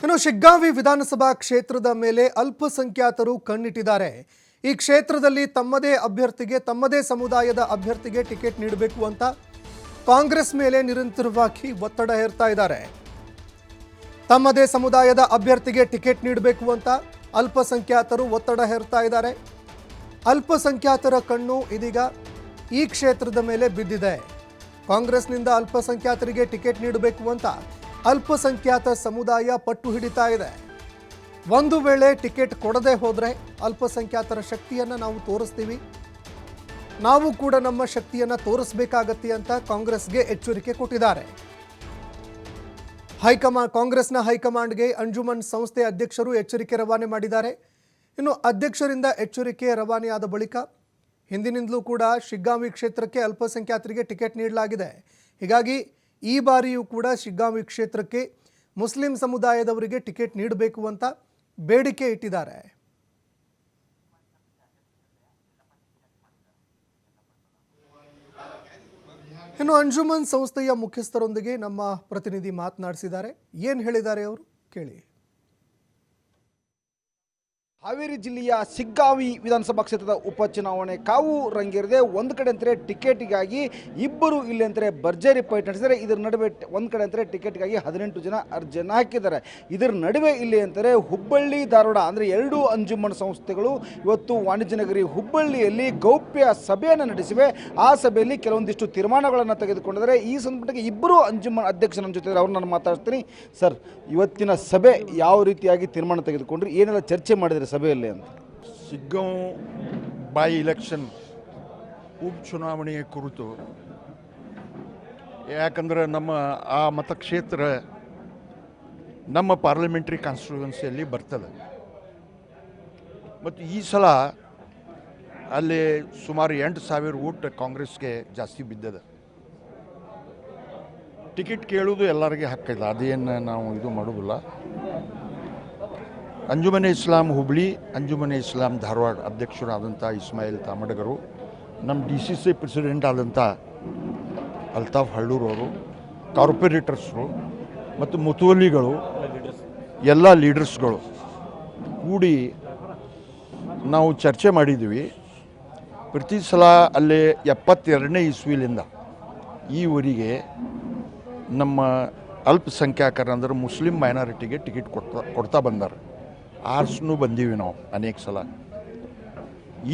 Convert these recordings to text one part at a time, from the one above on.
ಇನ್ನು ಶಿಗ್ಗಾವಿ ವಿಧಾನಸಭಾ ಕ್ಷೇತ್ರದ ಮೇಲೆ ಅಲ್ಪಸಂಖ್ಯಾತರು ಕಣ್ಣಿಟ್ಟಿದ್ದಾರೆ. ಈ ಕ್ಷೇತ್ರದಲ್ಲಿ ತಮ್ಮದೇ ಅಭ್ಯರ್ಥಿಗೆ, ತಮ್ಮದೇ ಸಮುದಾಯದ ಅಭ್ಯರ್ಥಿಗೆ ಟಿಕೆಟ್ ನೀಡಬೇಕು ಅಂತ ಕಾಂಗ್ರೆಸ್ ಮೇಲೆ ನಿರಂತರವಾಗಿ ಒತ್ತಡ ಹೇರ್ತಾ ಇದ್ದಾರೆ. ತಮ್ಮದೇ ಸಮುದಾಯದ ಅಭ್ಯರ್ಥಿಗೆ ಟಿಕೆಟ್ ನೀಡಬೇಕು ಅಂತ ಅಲ್ಪಸಂಖ್ಯಾತರು ಒತ್ತಡ ಹೇರ್ತಾ ಇದ್ದಾರೆ. ಅಲ್ಪಸಂಖ್ಯಾತರ ಕಣ್ಣು ಇದೀಗ ಈ ಕ್ಷೇತ್ರದ ಮೇಲೆ ಬಿದ್ದಿದೆ. ಕಾಂಗ್ರೆಸ್ನಿಂದ ಅಲ್ಪಸಂಖ್ಯಾತರಿಗೆ ಟಿಕೆಟ್ ನೀಡಬೇಕು ಅಂತ ಅಲ್ಪಸಂಖ್ಯಾತ ಸಮುದಾಯ ಪಟ್ಟು ಹಿಡಿತಾ ಇದೆ. ಒಂದು ವೇಳೆ ಟಿಕೆಟ್ ಕೊಡದೆ ಹೋದರೆ ಅಲ್ಪಸಂಖ್ಯಾತರ ಶಕ್ತಿಯನ್ನು ನಾವು ತೋರಿಸ್ತೀವಿ. ನಾವು ಕೂಡ ನಮ್ಮ ಶಕ್ತಿಯನ್ನು ತೋರಿಸಬೇಕಾಗತ್ತೆ ಅಂತ ಕಾಂಗ್ರೆಸ್ಗೆ ಎಚ್ಚರಿಕೆ ಕೊಟ್ಟಿದ್ದಾರೆ. ಹೈಕಮಾ, ಕಾಂಗ್ರೆಸ್ನ ಹೈಕಮಾಂಡ್ಗೆ ಅಂಜುಮನ್ ಸಂಸ್ಥೆ ಅಧ್ಯಕ್ಷರು ಎಚ್ಚರಿಕೆ ರವಾನೆ ಮಾಡಿದ್ದಾರೆ. ಇನ್ನು ಅಧ್ಯಕ್ಷರಿಂದ ಎಚ್ಚರಿಕೆ ರವಾನೆಯಾದ ಬಳಿಕ ಹಿಂದಿನಿಂದಲೂ ಕೂಡ ಶಿಗ್ಗಾಂವಿ ಕ್ಷೇತ್ರಕ್ಕೆ ಅಲ್ಪಸಂಖ್ಯಾತರಿಗೆ ಟಿಕೆಟ್ ನೀಡಲಾಗಿದೆ. ಹೀಗಾಗಿ ಈ ಬಾರಿಯೂ ಕೂಡ ಶಿಗ್ಗಾಂವಿ ಕ್ಷೇತ್ರಕ್ಕೆ ಮುಸ್ಲಿಂ ಸಮುದಾಯದವರಿಗೆ ಟಿಕೆಟ್ ನೀಡಬೇಕು ಅಂತ ಬೇಡಿಕೆ ಇಟ್ಟಿದ್ದಾರೆ. ಇನ್ನು ಅಂಜುಮನ್ ಸಂಸ್ಥೆಯ ಮುಖ್ಯಸ್ಥರೊಂದಿಗೆ ನಮ್ಮ ಪ್ರತಿನಿಧಿ ಮಾತನಾಡಿಸಿದ್ದಾರೆ. ಏನು ಹೇಳಿದ್ದಾರೆ ಅವರು? ಕೇಳಿ. ಹಾವೇರಿ ಜಿಲ್ಲೆಯ ಸಿಗ್ಗಾವಿ ವಿಧಾನಸಭಾ ಕ್ಷೇತ್ರದ ಉಪಚುನಾವಣೆ ಕಾವು ರಂಗೇರಿದೆ. ಒಂದು ಕಡೆ ಅಂತಾರೆ ಟಿಕೆಟಿಗಾಗಿ ಇಬ್ಬರು ಇಲ್ಲಿ ಅಂತಾರೆ ಭರ್ಜರಿ ಪೈಟ್ ನಡೆಸಿದರೆ ಇದರ ನಡುವೆ ಒಂದು ಕಡೆ ಅಂತಾರೆ ಟಿಕೆಟ್ಗಾಗಿ ಹದಿನೆಂಟು ಜನ ಅರ್ಜಿಯನ್ನು ಹಾಕಿದ್ದಾರೆ. ಇದರ ನಡುವೆ ಇಲ್ಲಿ ಅಂತಾರೆ ಹುಬ್ಬಳ್ಳಿ, ಧಾರವಾಡ ಅಂದರೆ ಎರಡು ಅಂಜುಮನ್ ಸಂಸ್ಥೆಗಳು ಇವತ್ತು ವಾಣಿಜ್ಯ ನಗರಿ ಹುಬ್ಬಳ್ಳಿಯಲ್ಲಿ ಗೌಪ್ಯ ಸಭೆಯನ್ನು ನಡೆಸಿವೆ. ಆ ಸಭೆಯಲ್ಲಿ ಕೆಲವೊಂದಿಷ್ಟು ತೀರ್ಮಾನಗಳನ್ನು ತೆಗೆದುಕೊಂಡಿದ್ದಾರೆ. ಈ ಸಂದರ್ಭಕ್ಕೆ ಇಬ್ಬರು ಅಂಜುಮನ್ ಅಧ್ಯಕ್ಷ ನಮ್ಮ ಜೊತೆ ಅವ್ರು ನಾನು ಮಾತಾಡ್ತೀನಿ. ಸರ್, ಇವತ್ತಿನ ಸಭೆ ಯಾವ ರೀತಿಯಾಗಿ ತೀರ್ಮಾನ ತೆಗೆದುಕೊಂಡ್ರಿ? ಏನೆಲ್ಲ ಚರ್ಚೆ ಮಾಡಿದರೆ ಸಭೆಯಲ್ಲಿ ಅಂತ. ಸಿಗ್ಗಾಂವ್ ಬೈ ಇಲೆಕ್ಷನ್ ಉಪಚುನಾವಣೆಯ ಕುರಿತು. ಯಾಕಂದ್ರೆ ನಮ್ಮ ಆ ಮತಕ್ಷೇತ್ರ ನಮ್ಮ ಪಾರ್ಲಿಮೆಂಟ್ರಿ ಕಾನ್ಸ್ಟಿಟ್ಯೂನ್ಸಿಯಲ್ಲಿ ಬರ್ತದೆ. ಮತ್ತು ಈ ಸಲ ಅಲ್ಲಿ ಸುಮಾರು ಎಂಟು ಸಾವಿರ ಓಟ್ ಕಾಂಗ್ರೆಸ್ಗೆ ಜಾಸ್ತಿ ಬಿದ್ದದ. ಟಿಕೆಟ್ ಕೇಳೋದು ಎಲ್ಲರಿಗೆ ಹಕ್ಕಿದೆ ಅದೇನು ನಾವು ಇದು ಮಾಡೋದಿಲ್ಲ ಅಂಜುಮನೆ ಇಸ್ಲಾಂ ಹುಬ್ಳಿ, ಅಂಜುಮನೆ ಇಸ್ಲಾಂ ಧಾರವಾಡ ಅಧ್ಯಕ್ಷರಾದಂಥ ಇಸ್ಮಾಯಿಲ್ ತಾಮಡಗರು, ನಮ್ಮ ಡಿ ಸಿ ಸಿ ಪ್ರೆಸಿಡೆಂಟ್ ಆದಂಥ ಅಲ್ತಾಫ್ ಹಳ್ಳೂರವರು ಕಾರ್ಪೊರೇಟರ್ಸ್ರು ಮತ್ತು ಮುತುವಲ್ಲಿಗಳು, ಎಲ್ಲ ಲೀಡರ್ಸ್ಗಳು ಕೂಡಿ ನಾವು ಚರ್ಚೆ ಮಾಡಿದ್ವಿ ಪ್ರತಿ ಸಲ ಅಲ್ಲಿ ಎಪ್ಪತ್ತೆರಡನೇ ಇಸ್ವಿಲಿಂದ ಈವರೆಗೆ ನಮ್ಮ ಅಲ್ಪಸಂಖ್ಯಾತರಂದ್ರೆ ಮುಸ್ಲಿಂ ಮೈನಾರಿಟಿಗೆ ಟಿಕೆಟ್ ಕೊಡ್ತಾ ಕೊಡ್ತಾ ಬಂದಾರೆ. ಆರ್ಸ್ನೂ ಬಂದೀವಿ ನಾವು ಅನೇಕ ಸಲ.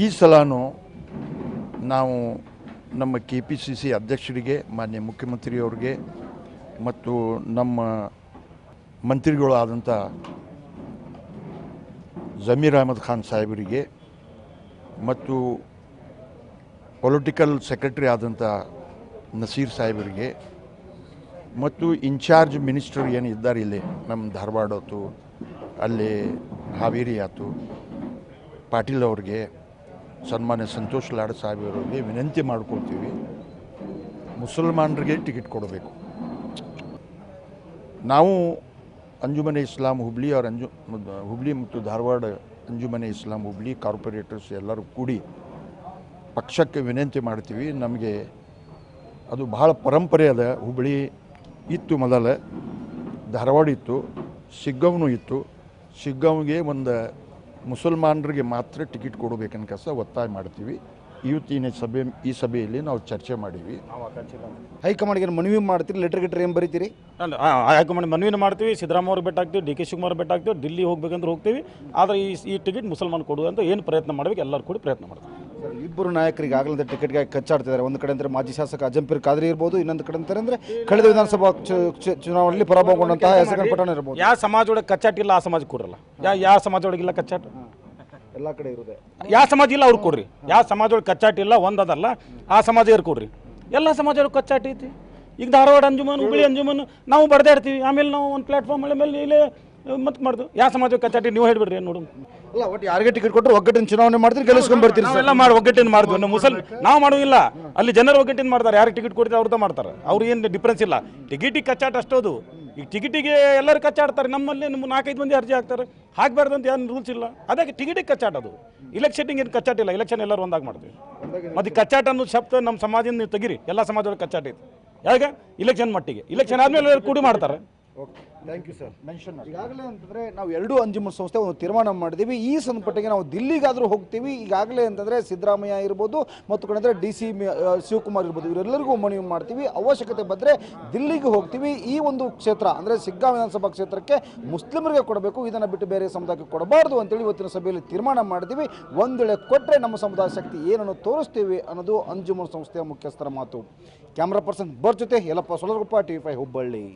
ಈ ಸಲನೂ ನಾವು ನಮ್ಮ ಕೆ ಪಿ ಸಿ ಸಿ ಅಧ್ಯಕ್ಷರಿಗೆ, ಮಾನ್ಯ ಮುಖ್ಯಮಂತ್ರಿಯವ್ರಿಗೆ ಮತ್ತು ನಮ್ಮ ಮಂತ್ರಿಗಳು ಆದಂಥ ಜಮೀರ್ ಅಹಮದ್ ಖಾನ್ ಸಾಹೇಬರಿಗೆ ಮತ್ತು ಪೊಲಿಟಿಕಲ್ ಸೆಕ್ರೆಟರಿ ಆದಂಥ ನಸೀರ್ ಸಾಹೇಬರಿಗೆ ಮತ್ತು ಇನ್ಚಾರ್ಜ್ ಮಿನಿಸ್ಟರ್ ಏನು ಇದ್ದಾರೆ ಇಲ್ಲಿ, ನಮ್ಮ ಧಾರವಾಡ ಆಯ್ತು ಅಲ್ಲಿ ಹಾವೇರಿ ಆಯಿತು. ಪಾಟೀಲ್ ಅವ್ರಿಗೆ ಸನ್ಮಾನ್ಯ ಸಂತೋಷ್ ಲಾಡ್ ಸಾಹೇಬರವ್ರಿಗೆ ವಿನಂತಿ ಮಾಡ್ಕೊಳ್ತೀವಿ. ಮುಸಲ್ಮಾನರಿಗೆ ಟಿಕೆಟ್ ಕೊಡಬೇಕು. ನಾವು ಅಂಜುಮನೆ ಇಸ್ಲಾಂ ಹುಬ್ಳಿ ಅವ್ರ ಅಂಜು, ಹುಬ್ಳಿ ಮತ್ತು ಧಾರವಾಡ ಅಂಜುಮನೆ ಇಸ್ಲಾಂ ಹುಬ್ಳಿ ಕಾರ್ಪೊರೇಟರ್ಸ್ ಎಲ್ಲರೂ ಕೂಡಿ ಪಕ್ಷಕ್ಕೆ ವಿನಂತಿ ಮಾಡ್ತೀವಿ. ನಮಗೆ ಅದು ಭಾಳ ಪರಂಪರೆ ಅದ. ಹುಬ್ಳಿ ಇತ್ತು ಮೊದಲ, ಧಾರವಾಡ ಇತ್ತು ಸಿಗ್ಗವನು ಇತ್ತು. ಶಿಗ್ಗಾಂವ್ಗೆ ಒಂದು ಮುಸಲ್ಮಾನರಿಗೆ ಮಾತ್ರ ಟಿಕೆಟ್ ಕೊಡಬೇಕನ್ಕಸ ಒತ್ತಾಯ ಮಾಡ್ತೀವಿ. ಇವತ್ತಿನ ಸಭೆ ಈ ಸಭೆಯಲ್ಲಿ ನಾವು ಚರ್ಚೆ ಮಾಡೀವಿ ಹೈಕಮಾಂಡ್ಗೆ ಮನವಿ ಮಾಡ್ತೀರಿ ಲೆಟರ್ ಗಿಟರ್ ಏನು ಬರೀತೀರಿ? ಅಲ್ಲ ಹೈಕಮಾಂಡ್ ಮನವಿ ಮಾಡ್ತೀವಿ ಸಿದ್ದರಾಮಯ್ಯ ಅವ್ರಿಗೆ ಭೇಟಾಗ್ತೀವಿ ಡಿ ಕೆ ಶಿವಕುಮಾರ್ ಭೇಟಾಗ್ತೀವಿ ಡಿಲ್ಲಿ ಹೋಗ್ಬೇಕಂದ್ರೆ ಹೋಗ್ತೀವಿ. ಆದರೆ ಈ ಈ ಟಿಕೆಟ್ ಮುಸಲ್ಮಾನ್ ಕೊಡುವಂತ ಏನು ಪ್ರಯತ್ನ ಮಾಡಬೇಕು ಎಲ್ಲರೂ ಕೂಡ ಪ್ರಯತ್ನ ಮಾಡ್ತೀವಿ. ಇಬ್ಬರು ನಾಯಕರಿಗೆ ಆಗಲದ ಟಿಕೆಟ್ಗಾಗಿ ಕಚ್ಚಾಡ್ತಿದ್ದಾರೆ. ಒಂದು ಕಡೆ ಅಂದರೆ ಮಾಜಿ ಶಾಸಕ ಅಜಂಪೀರ್ ಖಾದ್ರಿ ಇರ್ಬೋದು ಇನ್ನೊಂದು ಕಡೆ ಅಂತಾರೆ ಅಂದರೆ ಕಳೆದ ವಿಧಾನಸಭಾ ಚುನಾವಣೆಯಲ್ಲಿ ಪರಾಭವಗೊಂಡಂತಹ ಹೆಸರು ಪಟ್ಟಣ ಇರ್ಬೋದು. ಯಾವ ಸಮಾಜ ಒಳಗೆ ಕಚ್ಚಾಟಿಲ್ಲ ಆ ಸಮಾಜ ಕೂಡಲ್ಲ. ಯಾ ಯಾವ ಸಮಾಜ ಒಳಗಿಲ್ಲ ಇಲ್ಲ ಕಚ್ಚಾಟ ಎಲ್ಲ ಕಡೆ ಇರುತ್ತೆ ಯಾವ ಸಮಾಜ ಇಲ್ಲ ಅವ್ರಿಗೆ ಕೊಡ್ರಿ. ಯಾವ ಸಮಾಜದೊಳಗೆ ಕಚ್ಚಾಟಿ ಇಲ್ಲ ಒಂದದಲ್ಲ ಆ ಸಮಾಜ ಇವ್ರು ಕೊಡ್ರಿ. ಎಲ್ಲ ಸಮಾಜ ಕಚ್ಚಾಟಿ ಐತಿ. ಈಗ ಧಾರವಾಡ ಅಂಜುಮನ್ ಹುಬ್ಳಿ ಅಂಜುಮನ್ ನಾವು ಬಡ್ದಾಡ್ತೀವಿ ಆಮೇಲೆ ನಾವು ಒಂದು ಪ್ಲಾಟ್ಫಾರ್ಮ್ ಮೇಲೆ ಇಲ್ಲೇ ಮತ್ತೆ ಮಾಡ್ದು. ಯಾವ ಸಮಾಜ ಕಚ್ಚಾಟಿ ನೀವು ಹೇಳ್ಬಿಡ್ರಿ ನೋಡು. ಅಲ್ಲ ಒಟ್ಟು ಯಾರಿಗೆ ಟಿಕೆಟ್ ಕೊಟ್ಟರು ಒಗ್ಗಟ್ಟಿನ ಚುನಾವಣೆ ಮಾಡಿದ್ರೆ ಗೆಲ್ಸ್ಕೊಂಡ್ ಬರ್ತೀರಿ ಎಲ್ಲ ಮಾಡಿ ಒಗ್ಗಟ್ಟಿನ ಮಾಡಿದ್ವಿ ನಾವು ಮುಸಲ್ ನಾವು ಮಾಡುವಿಲ್ಲ ಅಲ್ಲಿ ಜನರು ಒಗ್ಗಟ್ಟಿನ ಮಾಡ್ತಾರೆ ಯಾರಿಗೆ ಟಿಕೆಟ್ ಕೊಡ್ತಾರೆ ಅವ್ರದ್ದು ಮಾಡ್ತಾರೆ. ಅವ್ರು ಏನು ಡಿಫ್ರೆನ್ಸ್ ಇಲ್ಲ. ಟಿಕೆಟಿಗೆ ಕಚ್ಚಾಟ ಅಷ್ಟೋದು ಈಗ ಟಿಕೆಟಿಗೆ ಎಲ್ಲರೂ ಕಚ್ಚಾಡ್ತಾರೆ. ನಮ್ಮಲ್ಲಿ ನಿಮ್ಮ ನಾಲ್ಕೈದು ಮಂದಿ ಅರ್ಜಿ ಹಾಕ್ತಾರೆ. ಹಾಕಬಾರ್ದು ಅಂತ ಏನು ರೂಲ್ಸ್ ಇಲ್ಲ. ಅದಕ್ಕೆ ಟಿಕೆಟಿಗೆ ಕಚ್ಚಾಟ ಅದು ಇಲೆಕ್ಷನಿಗೆ ಏನು ಕಚ್ಚಾಟಿಲ್ಲ. ಇಲೆಕ್ಷನ್ ಎಲ್ಲರೂ ಒಂದಾಗಿ ಮಾಡ್ತೀವಿ. ಮತ್ತು ಕಚ್ಚಾಟ ಅನ್ನೋದು ಶಬ್ದ ನಮ್ಮ ಸಮಾಜದಿಂದ ನೀವು ತೆಗಿರಿ. ಎಲ್ಲ ಸಮಾಜದೊಳಗೆ ಕಚ್ಚಾಟ. ಐತೆ ಯಾವಾಗ? ಇಲೆಕ್ಷನ್ ಮಟ್ಟಿಗೆ. ಇಲೆಕ್ಷನ್ ಆದಮೇಲೆ ಕೂಡಿ ಮಾಡ್ತಾರೆ. Okay thank you sir mention ಈಗಾಗಲೇ ಅಂತಂದರೆ ನಾವು ಎರಡು ಅಂಜುಮನ್ ಸಂಸ್ಥೆ ಒಂದು ತೀರ್ಮಾನ ಮಾಡಿದ್ದೀವಿ ಈ ಸಂದರ್ಭಕ್ಕೆ ನಾವು ದಿಲ್ಲಿಗಾದರೂ ಹೋಗ್ತೀವಿ. ಈಗಾಗಲೇ ಅಂತಂದರೆ ಸಿದ್ದರಾಮಯ್ಯ ಇರ್ಬೋದು ಮತ್ತು ಕಡೆಂದರೆ ಡಿ ಸಿ ಶಿವಕುಮಾರ್ ಇರ್ಬೋದು ಇವರೆಲ್ಲರಿಗೂ ಮನವಿ ಮಾಡ್ತೀವಿ. ಅವಶ್ಯಕತೆ ಬಂದರೆ ದಿಲ್ಲಿಗೆ ಹೋಗ್ತೀವಿ. ಈ ಒಂದು ಕ್ಷೇತ್ರ ಅಂದರೆ ಸಿಗ್ಗಾ ವಿಧಾನಸಭಾ ಕ್ಷೇತ್ರಕ್ಕೆ ಮುಸ್ಲಿಮರಿಗೆ ಕೊಡಬೇಕು. ಇದನ್ನು ಬಿಟ್ಟು ಬೇರೆ ಸಮುದಾಯಕ್ಕೆ ಕೊಡಬಾರ್ದು ಅಂತೇಳಿ ಇವತ್ತಿನ ಸಭೆಯಲ್ಲಿ ತೀರ್ಮಾನ ಮಾಡಿದ್ದೀವಿ ಒಂದು ವೇಳೆ ಕೊಟ್ಟರೆ ನಮ್ಮ ಸಮುದಾಯ ಶಕ್ತಿ ಏನನ್ನು ತೋರಿಸ್ತೀವಿ ಅನ್ನೋದು ಅಂಜುಮನ್ ಸಂಸ್ಥೆಯ ಮುಖ್ಯಸ್ಥರ ಮಾತು. ಕ್ಯಾಮ್ರಾ ಪರ್ಸನ್ ಬರ್ ಜೊತೆ ಎಲ್ಲಪ್ಪ ಸೊಲರಗುಪ್ಪ ಟಿ ಫೈ ಹುಬ್ಬಳ್ಳಿ.